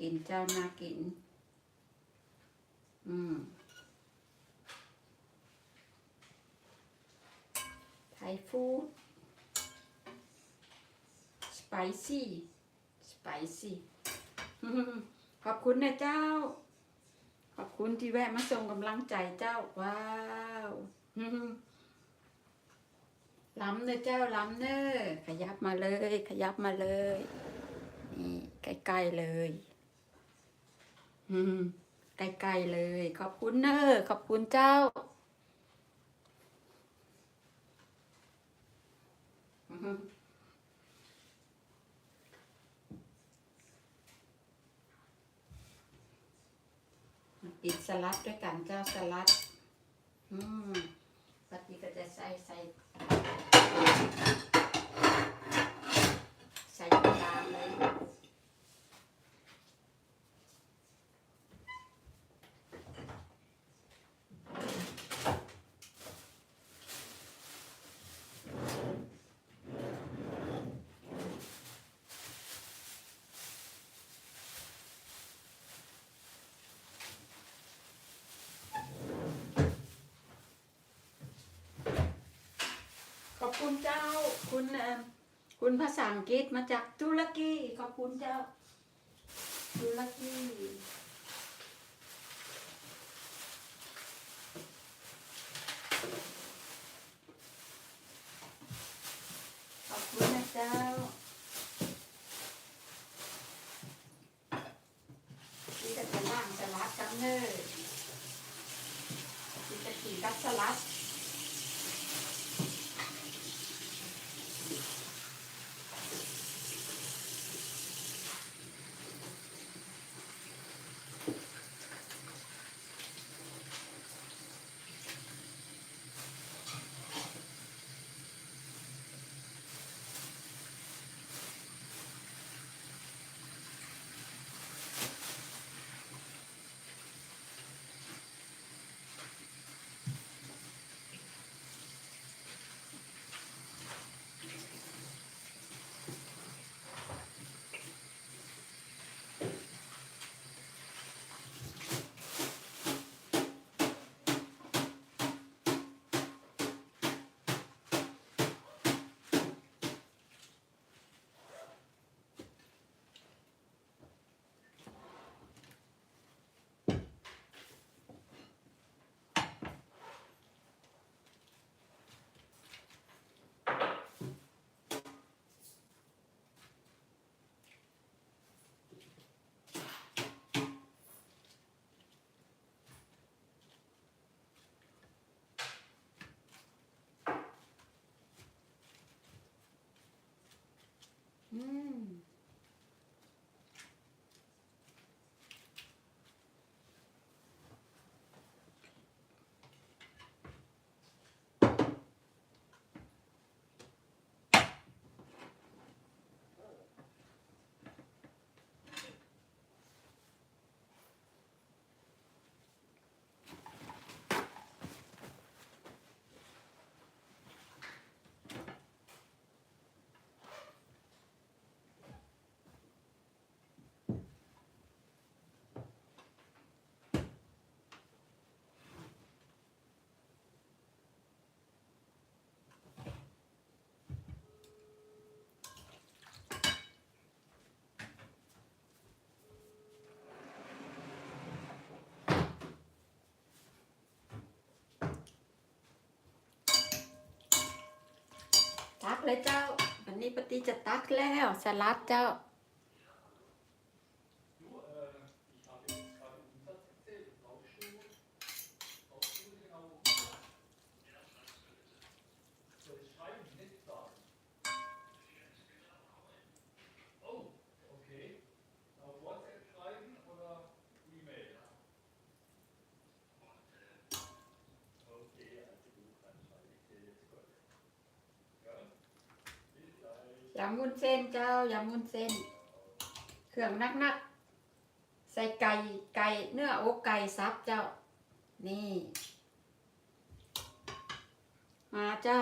กิน เจ้าน่ากิน อืม ไทยฟู้ดสไปซี่ สไปซี่ ขอบคุณนะเจ้า ขอบคุณที่แวะมาส่งกำลังใจเจ้า ว้าวล้ำเนอะเจ้าล้ำเนอะขยับมาเลย ขยับมาเลย นี่ใกล้ๆเลย อืมใกลๆเลย ขอบคุณเนอะขอบคุณเจ้ากินสลัดด้วยกันเจ้าสลัด อืมปฏิก็จะใส่ใส่ใส่ตามเลย คุณเจ้า คุณคุณภาษาอังกฤษมาจากตุรกีขอบคุณเจ้า ตุรกีขอบคุณนะเจ้านี่จะเป็นล่างสลัดกันเนอร์นี่จะกินกับสลัด อื ตักเลยเจ้า อันนี้ปฏิจะตักแล้วสลัดเจ้า ยำมุนเส้นเจ้ายำมุนเส้น เครื่องนักนักใส่ไก่ไก่เนื้ออกไก่ซับเจ้า นี่ มาเจ้า